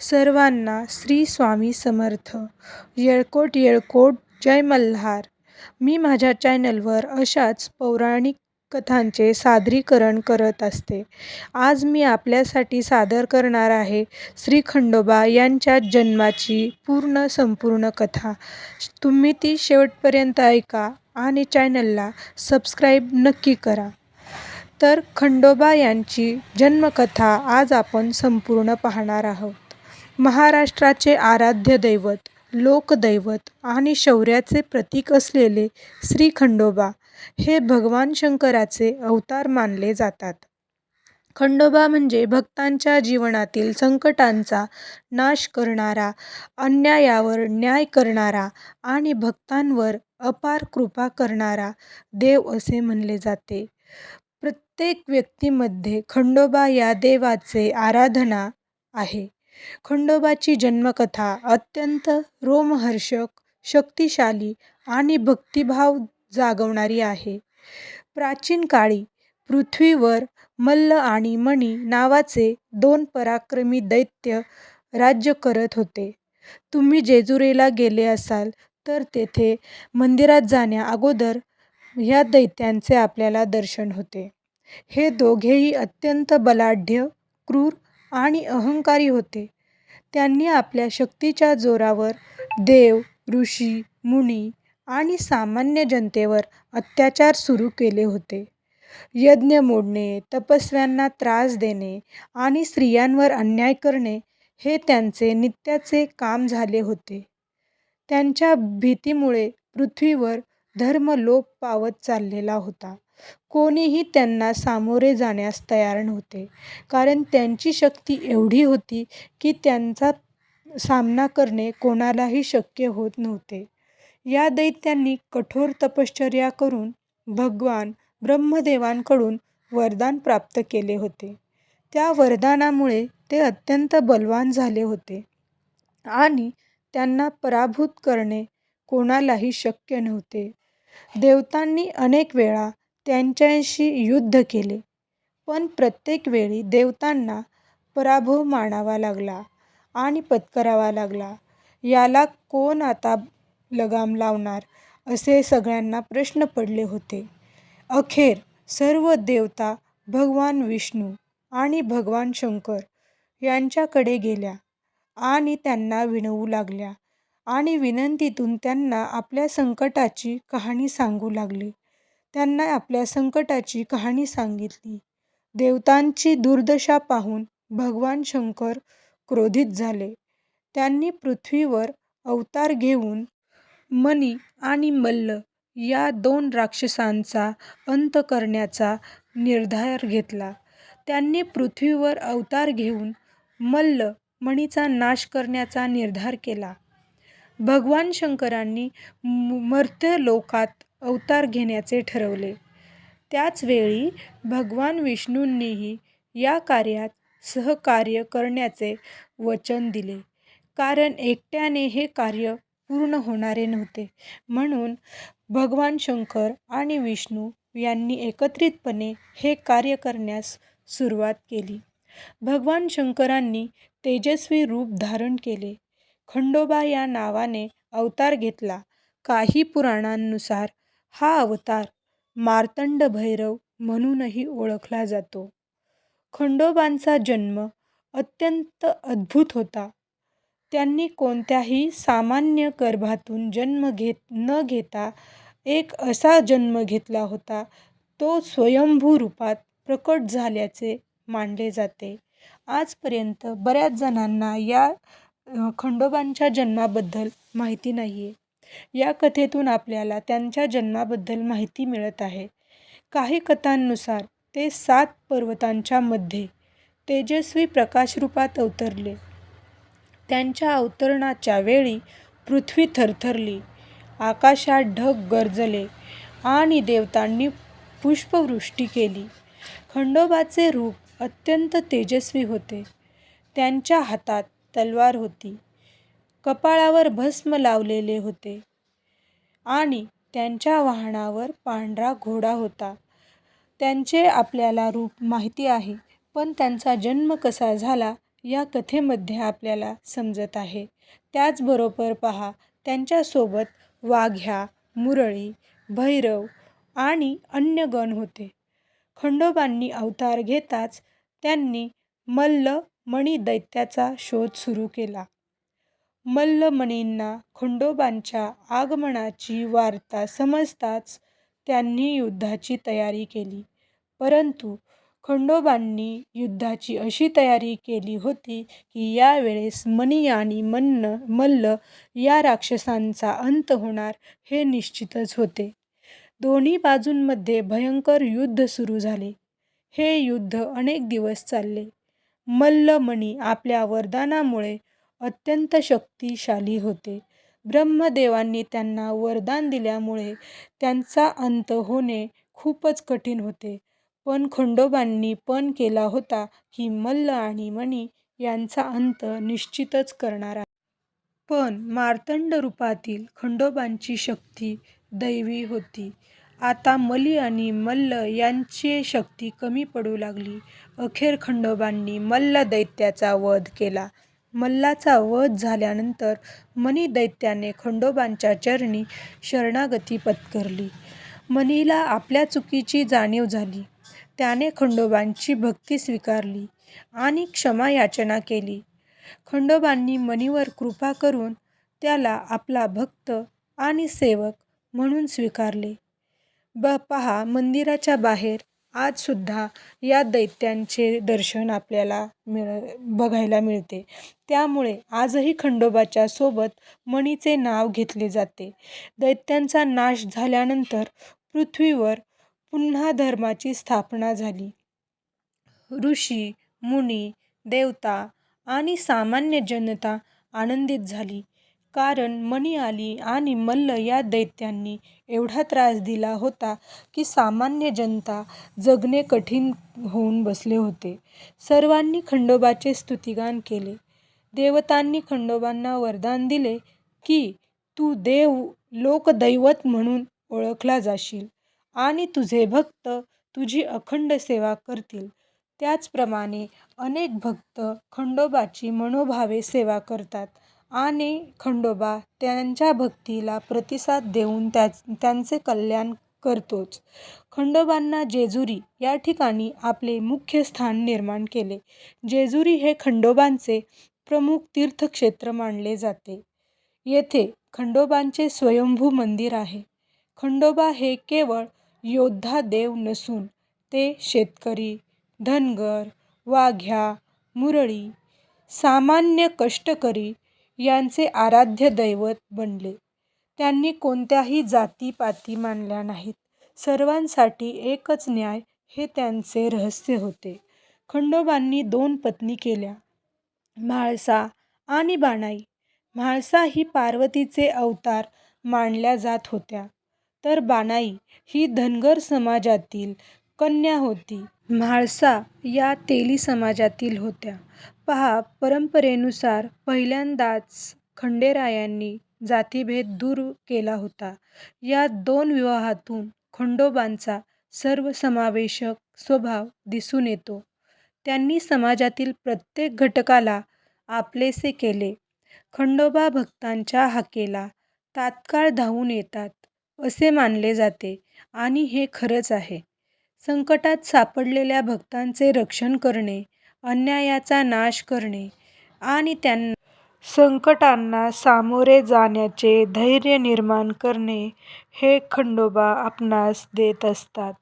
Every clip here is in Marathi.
सर्वांना श्री स्वामी समर्थ. येळकोट येळकोट जय मल्हार. मी माझ्या चॅनलवर अशाच पौराणिक कथांचे सादरीकरण करत असते. आज मी आपल्यासाठी सादर करणार आहे श्री खंडोबा यांच्या जन्माची पूर्ण संपूर्ण कथा. तुम्ही ती शेवटपर्यंत ऐका आणि चॅनलला सबस्क्राईब नक्की करा. तर खंडोबा यांची जन्मकथा आज आपण संपूर्ण पाहणार आहोत. महाराष्ट्राचे आराध्य दैवत लोकदैवत आणि शौर्याचे प्रतीक असलेले श्री खंडोबा हे भगवान शंकराचे अवतार मानले जातात. खंडोबा म्हणजे भक्तांच्या जीवनातील संकटांचा नाश करणारा अन्यायावर न्याय करणारा आणि भक्तांवर अपार कृपा करणारा देव असे म्हणले जाते. प्रत्येक व्यक्तीमध्ये खंडोबा या देवाचे आराधना आहे. खंडोबाची जन्मकथा अत्यंत रोमहर्षक शक्तिशाली आणि भक्तिभाव जागवणारी आहे. प्राचीन काळी पृथ्वीवर मल्ल आणि मणी नावाचे दोन पराक्रमी दैत्य राज्य करत होते. तुम्ही जेजुरीला गेले असाल तर तेथे मंदिरात जाण्या अगोदर ह्या दैत्यांचे आपल्याला दर्शन होते. हे दोघेही अत्यंत बलाढ्य क्रूर आणि अहंकारी होते. त्यांनी आपल्या शक्तीच्या जोरावर देव ऋषी मुनी आणि सामान्य जनतेवर अत्याचार सुरू केले होते. यज्ञ मोडणे तपस्व्यांना त्रास देणे आणि स्त्रियांवर अन्याय करणे हे त्यांचे नित्याचे काम झाले होते. त्यांच्या भीतीमुळे पृथ्वीवर धर्म लोप पावत चाललेला होता. कोणीही त्यांना सामोरे जाण्यास तयार नव्हते. कारण त्यांची शक्ती एवढी होती की त्यांचा सामना करणे कोणालाही शक्य होत नव्हते. या दैत्यांनी कठोर तपश्चर्या करून भगवान ब्रह्मदेवांकडून वरदान प्राप्त केले होते. त्या वरदानामुळे ते अत्यंत बलवान झाले होते आणि त्यांना पराभूत करणे कोणालाही शक्य नव्हते. देवतांनी अनेक वेळा त्यांच्याशी युद्ध केले. पण प्रत्येक वेळी देवतांना पराभव मानावा लागला आणि पत्करावा लागला. याला कोण आता लगाम लावणार असे सगळ्यांना प्रश्न पडले होते. अखेर सर्व देवता भगवान विष्णू आणि भगवान शंकर यांच्याकडे गेल्या आणि त्यांना विनवू लागल्या आणि विनंतीतून त्यांना आपल्या संकटाची कहाणी सांगू लागली. त्यांना आपल्या संकटाची कहाणी सांगितली. देवतांची दुर्दशा पाहून भगवान शंकर क्रोधित झाले. त्यांनी पृथ्वीवर अवतार घेऊन मनी आणि मल्ल या दोन राक्षसांचा अंत करण्याचा निर्धार घेतला. त्यांनी पृथ्वीवर अवतार घेऊन मल्ल मणीचा नाश करण्याचा निर्धार केला. भगवान शंकरांनी मर्त्यलोकात अवतार घेण्याचे ठरवले. त्याचवेळी भगवान विष्णूंनीही या कार्यात सहकार्य करण्याचे वचन दिले. कारण एकट्याने हे कार्य पूर्ण होणारे नव्हते. म्हणून भगवान शंकर आणि विष्णू यांनी एकत्रितपणे हे कार्य करण्यास सुरुवात केली. भगवान शंकरांनी तेजस्वी रूप धारण केले. खंडोबा या नावाने अवतार घेतला. काही पुराणांनुसार हा अवतार मार्तंड भैरव म्हणूनही ओळखला जातो. खंडोबांचा जन्म अत्यंत अद्भुत होता. त्यांनी कोणत्याही सामान्य गर्भातून जन्म घेत न घेता एक असा जन्म घेतला होता तो स्वयंभू रूपात प्रकट झाल्याचे मानले जाते. आजपर्यंत बऱ्याच जणांना या खंडोबांच्या जन्माबद्दल माहिती नाही आहे या कथेतून आपल्याला त्यांच्या जन्माबद्दल माहिती मिळत आहे. काही कथांनुसार ते सात पर्वतांच्या मध्ये तेजस्वी प्रकाशरूपात अवतरले. त्यांच्या अवतरणाच्या वेळी पृथ्वी थरथरली आकाशात ढग गरजले आणि देवतांनी पुष्पवृष्टी केली. खंडोबाचे रूप अत्यंत तेजस्वी होते. त्यांच्या हातात तलवार होती. कपाळावर भस्म लावलेले होते. आणि त्यांच्या वाहनावर पांढरा घोडा होता. त्यांचे आपल्याला रूप माहिती आहे पण त्यांचा जन्म कसा झाला या कथेमध्ये आपल्याला समजत आहे. त्याचबरोबर पहा त्यांच्यासोबत वाघ्या मुरळी भैरव आणि अन्य गण होते. खंडोबांनी अवतार घेताच त्यांनी मल्ल मणी दैत्याचा शोध सुरू केला. मल्लमणींना खंडोबांच्या आगमनाची वार्ता समजताच त्यांनी युद्धाची तयारी केली. परंतु खंडोबांनी युद्धाची अशी तयारी केली होती की यावेळेस मणी आणि मन्न मल्ल या राक्षसांचा अंत होणार हे निश्चितच होते. दोन्ही बाजूंमध्ये भयंकर युद्ध सुरू झाले. हे युद्ध अनेक दिवस चालले. मल्लमणी आपल्या वरदानामुळे अत्यंत शक्तिशाली होते. ब्रह्मदेवांनी त्यांना वरदान दिल्यामुळे त्यांचा अंत होणे खूपच कठीण होते. पण खंडोबांनी पण केला होता की मल्ल आणि मणी यांचा अंत निश्चितच करणार आहे. पण मार्तंड रूपातील खंडोबांची शक्ती दैवी होती. आता मली आणि मल्ल यांची शक्ती कमी पडू लागली. अखेर खंडोबांनी मल्ल दैत्याचा वध केला. मल्लाचा वध झाल्यानंतर मणी दैत्याने खंडोबांच्या चरणी शरणागती पत्करली. मणीला आपल्या चुकीची जाणीव झाली. त्याने खंडोबांची भक्ती स्वीकारली आणि क्षमा याचना केली. खंडोबांनी मणीवर कृपा करून त्याला आपला भक्त आणि सेवक म्हणून स्वीकारले. ब पहा मंदिराच्या बाहेर आजसुद्धा या दैत्यांचे दर्शन आपल्याला मिळ बघायला मिळते. त्यामुळे आजही खंडोबाच्या सोबत मणीचे नाव घेतले जाते. दैत्यांचा नाश झाल्यानंतर पृथ्वीवर पुन्हा धर्माची स्थापना झाली. ऋषी मुनी देवता आणि सामान्य जनता आनंदित झाली. कारण मणी आली आणि मल्ल या दैत्यांनी एवढा त्रास दिला होता की सामान्य जनता जगणे कठीण होऊन बसले होते. सर्वांनी खंडोबाचे स्तुतिगान केले. देवतांनी खंडोबांना वरदान दिले की तू देव लोकदैवत म्हणून ओळखला जाशील आणि तुझे भक्त तुझी अखंड सेवा करतील. त्याचप्रमाणे अनेक भक्त खंडोबाची मनोभावे सेवा करतात. आणि खंडोबा त्यांच्या भक्तीला प्रतिसाद देऊन त्याच त्यांचे कल्याण करतोच. खंडोबांना जेजुरी या ठिकाणी आपले मुख्य स्थान निर्माण केले. जेजुरी हे खंडोबांचे प्रमुख तीर्थक्षेत्र मानले जाते. येथे खंडोबांचे स्वयंभू मंदिर आहे. खंडोबा हे केवळ योद्धा देव नसून ते शेतकरी धनगर वाघ्या मुरळी सामान्य कष्टकरी यांचे आराध्य दैवत बनले. त्यांनी कोणत्याही जातीपाती मानल्या नाहीत. सर्वांसाठी एकच न्याय हे त्यांचे रहस्य होते. खंडोबांनी दोन पत्नी केल्या म्हाळसा आणि बाणाई. म्हाळसा ही पार्वतीचे अवतार मानल्या जात होत्या. तर बाणाई ही धनगर समाजातील कन्या होती. म्हाळसा या तेली समाजातील होत्या. पहा परंपरेनुसार पहिल्यांदाच खंडेरायांनी जातीभेद दूर केला होता. या दोन विवाहातून खंडोबांचा सर्वसमावेशक स्वभाव दिसून येतो. त्यांनी समाजातील प्रत्येक घटकाला आपलेसे केले. खंडोबा भक्तांच्या हाकेला तात्काळ धावून येतात असे मानले जाते आणि हे खरंच आहे. संकटात सापडलेल्या भक्तांचे रक्षण करणे अन्यायाचा नाश करणे आणि त्यांना संकटांना सामोरे जाण्याचे धैर्य निर्माण करणे हे खंडोबा आपणास देत असतात.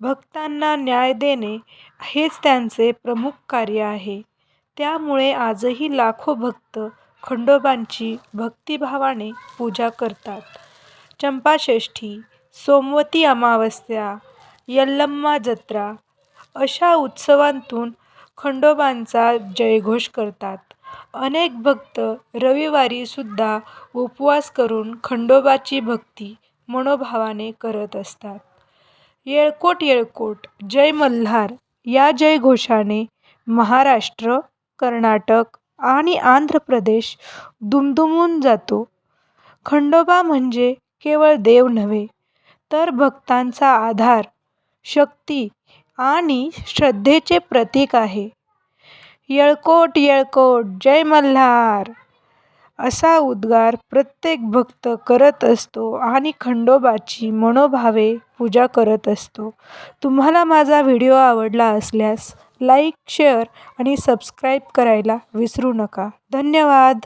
भक्तांना न्याय देणे हेच त्यांचे प्रमुख कार्य आहे. त्यामुळे आजही लाखो भक्त खंडोबांची भक्तिभावाने पूजा करतात. चंपाषष्ठी सोमवती अमावस्या यल्लम्मा जत्रा अशा उत्सवांतून खंडोबांचा जयघोष करतात. अनेक भक्त रविवारीसुद्धा उपवास करून खंडोबाची भक्ती मनोभावाने करत असतात. येळकोट येळकोट जय मल्हार या जयघोषाने महाराष्ट्र कर्नाटक आणि आंध्र प्रदेश दुमदुमून जातो. खंडोबा म्हणजे केवळ देव नव्हे तर भक्तांचा आधार शक्ती आणि श्रद्धेचे प्रतीक आहे. येळकोट येळकोट जय मल्हार. असा उद्गार प्रत्येक भक्त करत असतो आणि खंडोबाची मनोभावे पूजा करत असतो. तुम्हाला माझा व्हिडिओ आवडला असल्यास लाईक शेअर आणि सबस्क्राईब करायला विसरू नका. धन्यवाद.